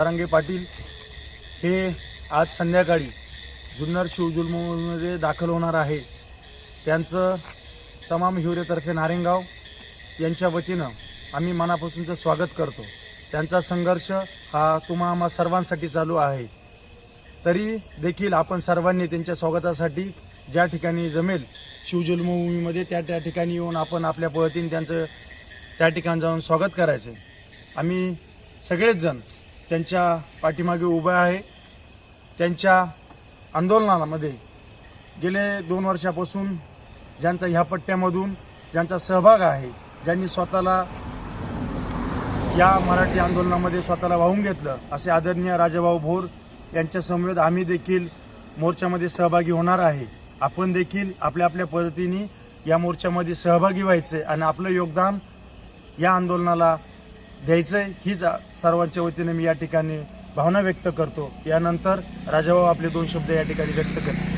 सारंगे पाटील हे आज संध्याकाळी जुन्नर शिवजुलमध्ये दाखल होणार आहे. त्यांचं तमाम हिवरेतर्फे नारेंगाव यांच्या वतीनं आम्ही मनापासूनचं स्वागत करतो. त्यांचा संघर्ष हा तुम्हा आम्हा सर्वांसाठी चालू आहे. तरी देखील आपण सर्वांनी त्यांच्या स्वागतासाठी ज्या ठिकाणी जमेल शिवजन्मभूमीमध्ये त्या त्या ठिकाणी येऊन आपण आपल्या पळतीने त्यांचं त्या ठिकाणी जाऊन स्वागत करायचं. आम्ही सगळेच जण त्यांच्या पाठीमागे उभं आहे. त्यांच्या आंदोलनामध्ये गेले दोन वर्षापासून ज्यांचा ह्या पट्ट्यामधून ज्यांचा सहभाग आहे ज्यांनी स्वतःला या मराठी आंदोलनामध्ये स्वतःला वाहून घेतलं असे आदरणीय राजाभाऊ भोर यांच्या समवेत आम्ही देखील मोर्चामध्ये सहभागी होणार आहे. आपण देखील आपल्या आपल्या पद्धतीने या मोर्चामध्ये सहभागी व्हायचे आणि आपलं योगदान या आंदोलनाला द्यायचं आहे हीच सर्वांच्या वतीने मी या ठिकाणी भावना व्यक्त करतो. यानंतर राजाभाऊ आपले दोन शब्द या ठिकाणी व्यक्त करते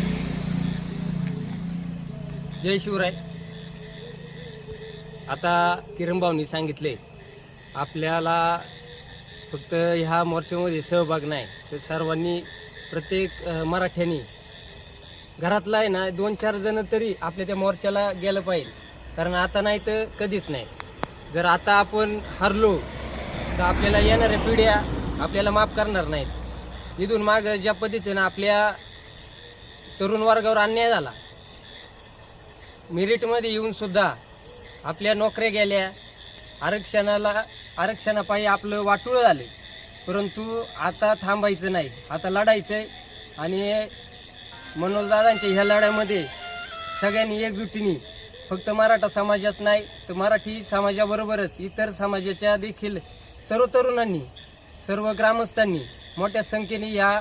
जय शिवराय. आता किरण सांगितले आपल्याला फक्त ह्या मोर्चामध्ये सहभाग नाही तर सर्वांनी प्रत्येक मराठ्यांनी घरातला आहे ना दोन चार जण तरी आपल्या त्या मोर्चाला गेलं पाहिजे. कारण आता नाही तर कधीच नाही. जर आता आपण हरलो तर आपल्याला येणाऱ्या पिढ्या आपल्याला माफ करणार नाहीत. इथून माग ज्या पद्धतीनं आपल्या तरुण वर्गावर अन्याय झाला मेरिटमध्ये येऊन सुद्धा आपल्या नोकऱ्या गेल्या आरक्षणाला आरक्षणापायी आपलं वाटुळं झालं. परंतु आता थांबायचं नाही. आता लढायचं आहे आणि मनोजदादांच्या ह्या लढ्यामध्ये सगळ्यांनी एकजुटीने फक्त मराठा समाजाच नाही तर मराठी समाजाबरोबरच इतर समाजाच्या देखील सर्व तरुणांनी सर्व ग्रामस्थांनी मोठ्या संख्येने या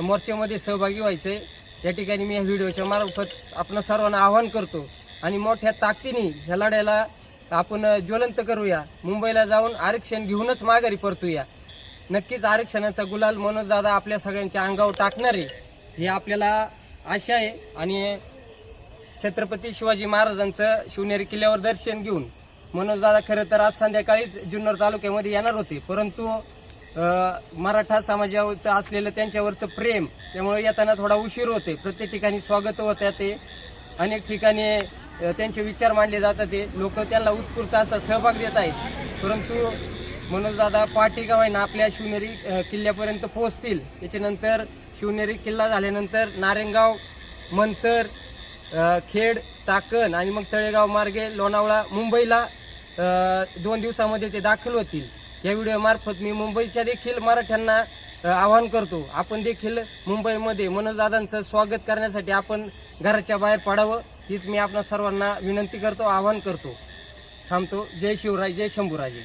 मोर्चामध्ये सहभागी व्हायचं. आहे या ठिकाणी मी या व्हिडिओच्या मार्फत आपण सर्वांना आवाहन करतो आणि मोठ्या ताकदीने ह्या लढ्याला आपण ज्वलंत करूया. मुंबईला जाऊन आरक्षण घेऊनच माघारी परतूया. नक्कीच आरक्षणाचा गुलाल मनोज दादा आपल्या सगळ्यांच्या अंगावर टाकणार आहे हे आपल्याला आशा आहे. आणि छत्रपती शिवाजी महाराजांचं शिवनेरी किल्ल्यावर दर्शन घेऊन मनोजदादा खरं तर आज संध्याकाळीच जुन्नर तालुक्यामध्ये येणार होते. परंतु मराठा समाजाचं असलेलं त्यांच्यावरचं प्रेम त्यामुळे येताना थोडा उशीर होते प्रत्येक ठिकाणी स्वागत होत ते. अनेक ठिकाणी त्यांचे विचार मांडले जातात ते. लोक त्यांना उत्स्फूर्त असा सहभाग देत आहेत. परंतु मनोजदादा पाठी आहे ना आपल्या शिवनेरी किल्ल्यापर्यंत पोहोचतील. त्याच्यानंतर शिवनेरी किल्ला झाल्यानंतर नारेंगाव मनसर खेड चाकण आणि मग तळेगाव मार्गे लोणावळा मुंबईला दोन दिवसामध्ये ते दाखल होतील. या व्हिडिओमार्फत मी मुंबईच्या देखील मराठ्यांना आवाहन करतो. आपण देखील मुंबईमध्ये मनोजदादांचं स्वागत करण्यासाठी आपण घराच्या बाहेर पडावं हीच मी आपणा सर्वांना विनंती करतो आवाहन करतो. थांबतो. जय शिवराय जय शंभूराजे.